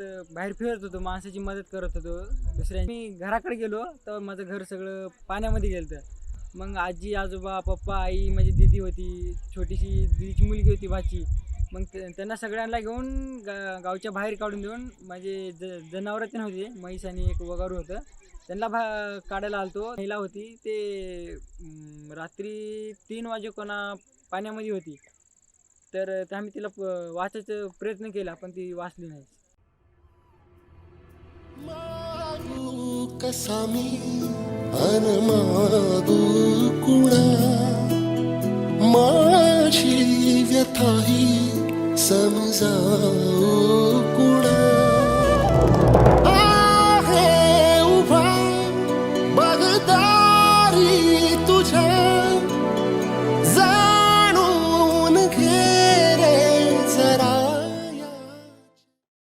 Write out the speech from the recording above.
पाण्यात बाहेर फिरत होतो माणसाची मदत करत होतो. दुसऱ्या मी घराकडे गेलो तर माझं घर सगळं पाण्यामध्ये गेलं मग आजी आजोबा पप्पा आई माझी दिदी होती छोटीशी दिदीची मुलगी होती भाची. मग त्यांना सगळ्यांना घेऊन गा गावच्या बाहेर काढून देऊन माझे ज जनावरं ते होते म्हैस आणि एक वगारू होतं. त्यांना भा काढायला आलतो. महिला होती ते रात्री तीन वाजे कोणा पाण्यामध्ये होती. तर त्या आम्ही तिला प- वाचायचा प्रयत्न केला पण ती वाचली नाही. मागू कसा मी अन मागू कुणा माझी व्यथा ही समजावू